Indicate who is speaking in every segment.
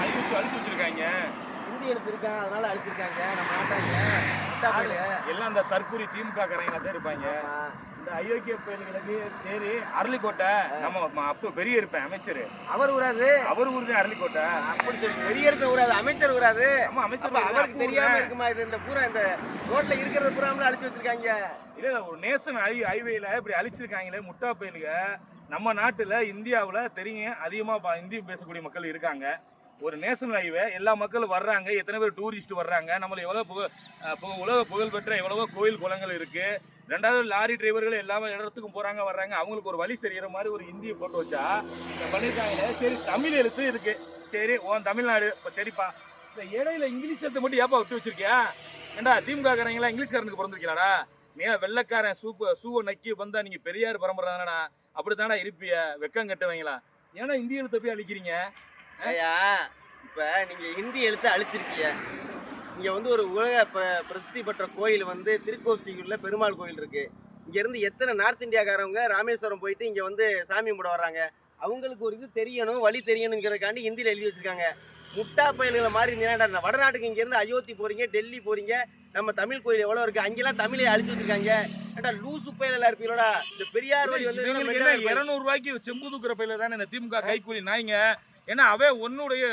Speaker 1: அழிச்சு வச்சிருக்காங்க
Speaker 2: இந்தி எழுத்து இருக்கான் அதனால அடிச்சிருக்காங்க. நம்ம நாட்டாங்க.
Speaker 1: எல்லாம் அந்த தற்கூரி திமுக காரங்களா தான் இருப்பாங்க. இந்த அயோக்கிய பயல்களுக்கு சரி அரளிக்கோட்டை. நம்ம அப்போ பெரிய இருப்பேன் அமைச்சர்.
Speaker 2: அவர் ஊராது.
Speaker 1: அவர் ஊர் தான் அரளிக்கோட்டை.
Speaker 2: அப்படி சொல்லி பெரிய ஊராது அமைச்சர் ஊராது.
Speaker 1: ஆமா அமைச்சர்
Speaker 2: அவருக்கு தெரியாம. இருக்குமா இது? இந்த பூரா இந்த ரோட்ல இருக்கிறது பூராமல அழிச்சு வச்சிருக்காங்க.
Speaker 1: இல்ல இல்ல, ஒரு நேஷன் ஹைவேல இப்படி அழிச்சிருக்காங்களே முட்டா பயலுக. நம்ம நாட்டில் இந்தியாவில் தெரியும் அதிகமாக இந்தி பேசக்கூடிய மக்கள் இருக்காங்க. ஒரு நேஷனல் ஹைவே எல்லா மக்களும் வர்றாங்க எத்தனை பேர் டூரிஸ்ட் வர்றாங்க நம்மள எவ்வளோ புகழ் புக- உலக புகழ் பெற்ற எவ்வளவோ கோயில் குளங்கள் இருக்குது ரெண்டாவது லாரி டிரைவர்கள் எல்லாமே இடத்துக்கும் போகிறாங்க வர்றாங்க. அவங்களுக்கு ஒரு வழி செய்கிற மாதிரி ஒரு இந்தியை போட்டு வச்சா பண்ணியிருக்காங்க சரி தமிழ் எழுத்து இருக்குது சரி உன் தமிழ்நாடு இப்போ சரிப்பா. இந்த இடையில இங்கிலீஷ் எழுத்து மட்டும் ஏப்பா விட்டு வச்சிருக்கியா? ஏண்டா திமுகக்காரங்களா இங்கிலீஷ்காரனுக்கு பிறந்திருக்கீங்களாடா நீ வெள்ளக்காரன் சூப்பு சூவை நக்கி வந்தா நீங்க பெரியார் பரம்பரை தானடா? அப்படித்தானே இருப்பிய? வெக்கம் கட்டுவீங்களா? ஏன்னா இந்திய எழுத்தை போய் அழிக்கிறீங்க?
Speaker 2: ஐயா இப்போ நீங்கள் ஹிந்தி எழுத்து அழிச்சிருக்கீங்க இங்கே வந்து ஒரு உலக ப பிரசித்தி பெற்ற கோயில் வந்து திருக்கோசியூரில் பெருமாள் கோயில் இருக்குது இங்கேருந்து எத்தனை நார்த் இந்தியாக்காரவங்க ராமேஸ்வரம் போயிட்டு இங்கே வந்து சாமி கும்பிட வர்றாங்க? அவங்களுக்கு ஒரு இது தெரியணும் வழி தெரியணுங்கிறதுக்காண்டி ஹிந்தியில் எழுதி வச்சுருக்காங்க. முட்டா பயல்களை மாதிரி நினைடா வடநாட்டுக்கு இங்கேருந்து அயோத்தி போகிறீங்க டெல்லி போகிறீங்க நம்ம தமிழ் கோயில் எவ்வளோ இருக்கு? அங்கெல்லாம் தமிழை அழிச்சு வச்சிருக்காங்க ஏன்டா லூசு பயலா இருப்பீங்களா இந்த பெரியார் வழி வந்து.
Speaker 1: இருநூறு ரூபாய்க்கு செம்பு தூக்குற பையில தானே இந்த திமுக கைக்கூலி நாய்ங்க. ஏன்னா அவன் உன்னுடைய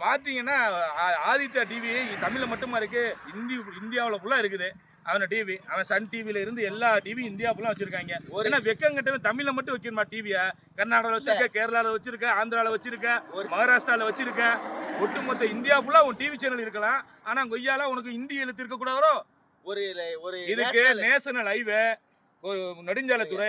Speaker 1: பாத்தீங்கன்னா ஆ- ஆதித்யா டிவி தமிழ்ல மட்டுமா இருக்கு? இந்தி இந்தியாவுல ஃபுல்லா இருக்குது. அவன டிவி அவன் சன் டிவில இருந்து எல்லா டிவி இந்தியா ஃபுல்லா வச்சிருக்காங்க. ஏன்னா வெக்கங்கட்டவன் தமிழ்ல மட்டும் வைக்கணுமா டிவிய கர்நாடகால வச்சிருக்க கேரளால வச்சிருக்க ஆந்திரால வச்சிருக்க மகாராஷ்டிரால வச்சிருக்க. ஒட்டுமொத்த இந்தியா ஃபுல்லா உன் டிவி சேனல் இருக்கலாம். ஆனா கொய்யால உனக்கு இந்தி எழுத்து இருக்க கூடாதோ
Speaker 2: ஒரு ஒரு
Speaker 1: இதுக்கு நேஷனல் ஹைவே ஒரு நெடுஞ்சாலைத்துறை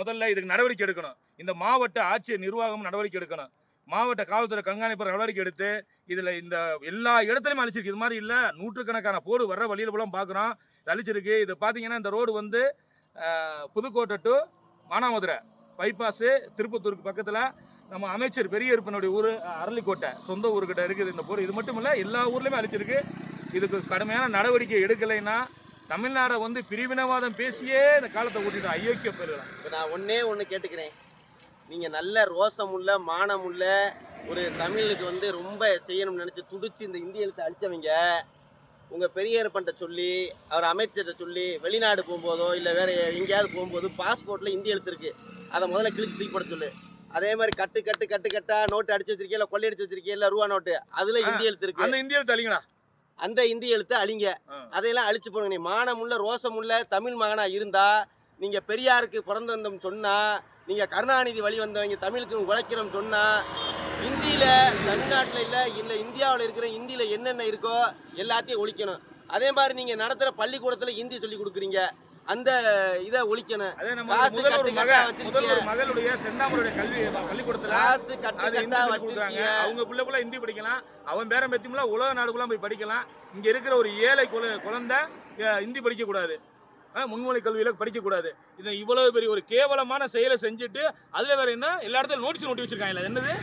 Speaker 1: முதல்ல இதுக்கு நடவடிக்கை எடுக்கணும். இந்த மாவட்ட ஆட்சியர் நிர்வாகம் நடவடிக்கை எடுக்கணும். மாவட்ட காவல்துறை கண்காணிப்பு நடவடிக்கை எடுத்து இதுல இந்த எல்லா இடத்துலயும் அழிச்சிருக்கு. இது மாதிரி இல்ல நூற்றுக்கணக்கான போடு வர்ற வழியில போலாம் பாக்குறோம். இது அழிச்சிருக்கு. இது பாத்தீங்கன்னா இந்த ரோடு வந்து புதுக்கோட்டை டு மானாமதுரை பைபாஸ் திருப்பத்தூருக்கு பக்கத்துல நம்ம அமைச்சர் பெரிய இருப்பனுடைய ஊர் அரளிக்கோட்டை. சொந்த ஊருக்கிட்ட இருக்குது இந்த போர். இது மட்டும் இல்ல எல்லா ஊர்லயுமே அழிச்சிருக்கு. இதுக்கு கடுமையான நடவடிக்கை எடுக்கலைன்னா தமிழ்நாடை வந்து பிரிவினவாதம் பேசியே இந்த காலத்தை ஓட்டிட்டு. அயோக்கிய பெருகலாம்
Speaker 2: இப்ப நான் ஒண்ணே ஒண்ணு கேட்டுக்கிறேன். நீங்க நல்ல ரோசம் உள்ள மானம் உள்ள ஒரு தமிழுக்கு வந்து ரொம்ப செய்யணும்னு நினைச்சு துடிச்சு இந்த இந்திய எழுத்தை அழிச்சவங்க உங்க பெரியப்பன்ட்ட சொல்லி அவர் அமைச்சர்கிட்ட சொல்லி வெளிநாடு போகும்போதோ இல்ல வேற எங்கேயாவது போகும்போது பாஸ்போர்ட்ல இந்திய எழுத்து இருக்கு. அதை முதல்ல கிழிச்சு தூக்கி போட சொல்லு. அதே மாதிரி கட்டு கட்டு கட்டு கட்டா நோட்டு அடிச்சு வச்சிருக்கீங்க இல்ல கொள்ளையடிச்சு வச்சிருக்கீங்க இல்ல ரூபா நோட்டு. அதுல இந்திய எழுத்து இருக்கு.
Speaker 1: அந்த இந்தியாவில் தள்ளிங்கடா
Speaker 2: அந்த இந்திய எழுத்தை அழிங்க. அதையெல்லாம் அழிச்சு போடுங்க. நீ மானமுள்ள ரோசமுள்ள தமிழ் மகனா இருந்தா நீங்க பெரியாருக்கு பிறந்து வந்தோம் சொன்னா நீங்க கருணாநிதி வழி வந்தவங்க தமிழுக்கு உழைக்கிறோம் சொன்னா இந்தியில தமிழ்நாட்டில் இல்ல இல்ல இந்தியாவில் இருக்கிற இந்தியில என்னென்ன இருக்கோ எல்லாத்தையும் ஒழிக்கணும். அதே மாதிரி நீங்க நடத்துற பள்ளிக்கூடத்துல ஹிந்தி சொல்லி கொடுக்குறீங்க. அந்த இதை ஒழிக்கணும். காசு கட்டு கட்டா
Speaker 1: மகளுடைய செந்தாமருடைய கல்வி பள்ளிக்கூடத்துல
Speaker 2: காசு கட்டு
Speaker 1: அது
Speaker 2: கட்டா வச்சிருக்கீங்க
Speaker 1: அவங்க பிள்ளை பிள்ளை ஹிந்தி படிக்கலாம். அவன் பேரம் பேத்தியும்ல உலக நாடுக்குலாம் போய் படிக்கலாம். இங்க இருக்கிற ஒரு ஏழை குழ- குழந்தை ஹிந்தி படிக்க கூடாது முன்மொழி கல்வியில படிக்க கூடாது இது இவ்வளவு பெரிய ஒரு கேவலமான செயலை செஞ்சுட்டு அதுல வேற என்ன? எல்லா இடத்துலயும் நோட்டீஸ் நோட்டி வச்சிருக்காங்க என்னது?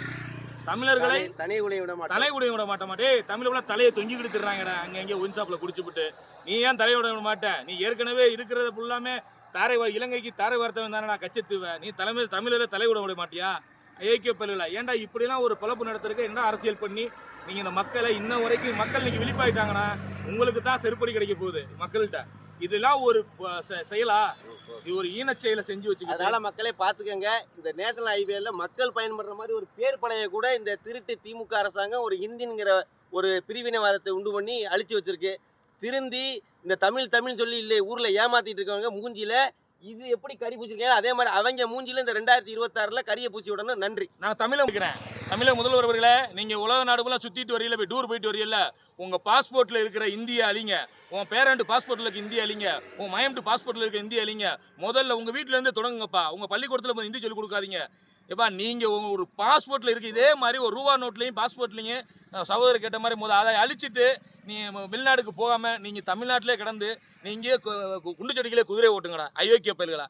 Speaker 1: தமிழர்களை
Speaker 2: தனி- உடைய விட மாட்டோம்.
Speaker 1: தலை உடைய விட மாட்ட மாட்டே தமிழ் கூட தலையை தொங்கி கிடுத்துறாங்கடா அங்க எங்க ஒன் ஷாப்ல குடிச்சுப்புட்டு. நீ ஏன் தலையை விட மாட்ட? நீ ஏற்கனவே இருக்கிறத ஃபுல்லாமே தாரை இலங்கைக்கு தாரை வார்த்தவன் தானே நான் கச்சத்துவ. நீ தலைமை தமிழில் தலை விட விட மாட்டியா? ஐக்கிய பல்லுல ஏன்டா இப்படிலாம் ஒரு பழப்பு நடத்துறதுக்கு என்ன அரசியல் பண்ணி நீங்க இந்த மக்களை இன்ன வரைக்கும் மக்கள் இன்னைக்கு விழிப்பாயிட்டாங்கன்னா உங்களுக்கு தான் செருப்படி கிடைக்க போகுது மக்கள்கிட்ட. இதெல்லாம் ஒரு செயலா? இது ஒரு ஈன செயலை செஞ்சு வச்சு
Speaker 2: அதனால மக்களே பாத்துக்கங்க இந்த நேஷனல் ஹைவேல மக்கள் பயன்படுற மாதிரி ஒரு பேர் படையை கூட இந்த திருட்டு திமுக அரசாங்கம் ஒரு ஹிந்திங்கிற ஒரு பிரிவினைவாதத்தை உண்டு பண்ணி அழிச்சு வச்சிருக்கு. திருந்தி இந்த தமிழ் தமிழ் சொல்லி இல்லை ஊர்ல ஏமாத்திட்டு இருக்கவங்க மூஞ்சியில் இது எப்படி கறி பூச்சிருக்கீங்க அதே மாதிரி அவங்க மூஞ்சில இந்த ரெண்டாயிரத்தி இருபத்தாறுல கறியை பூச்சி விடணும். நன்றி.
Speaker 1: நான் தமிழை முடிக்கிறேன் தமிழக முதல்வர் அவர்களே நீங்க உலக நாடுகளாம் சுத்திட்டு வரையில போய் டூர் போயிட்டு வரீங்கல்ல உங்க பாஸ்போர்ட்ல இருக்கிற இந்திய அழிங்க உன் பேரண்ட் பாஸ்போர்ட்ல இருக்க இந்திய அழிங்க உன் மயம்ட்டு பாஸ்போர்ட்ல இருக்க இந்திய அழிங்க முதல்ல உங்க வீட்ல இருந்து தொடங்குங்கப்பா. உங்க பள்ளிக்கூடத்துல இந்தி ஹிந்தி சொல்லி கொடுக்காதீங்க. எப்பா நீங்கள் உங்கள் ஒரு பாஸ்போர்ட்டில் இருக்கு இதே மாதிரி ஒரு ரூபா நோட்லேயும் பாஸ்போர்ட்லேயும் சகோதரர் கேட்ட மாதிரி முதல் அதை அழிச்சிட்டு நீ வெளிநாடுக்கு போகாமல் நீங்கள் தமிழ்நாட்டிலே கிடந்து நீங்கள் குண்டு செடிகளே குதிரை ஓட்டுங்கடா அயோக்கிய பயிர்களா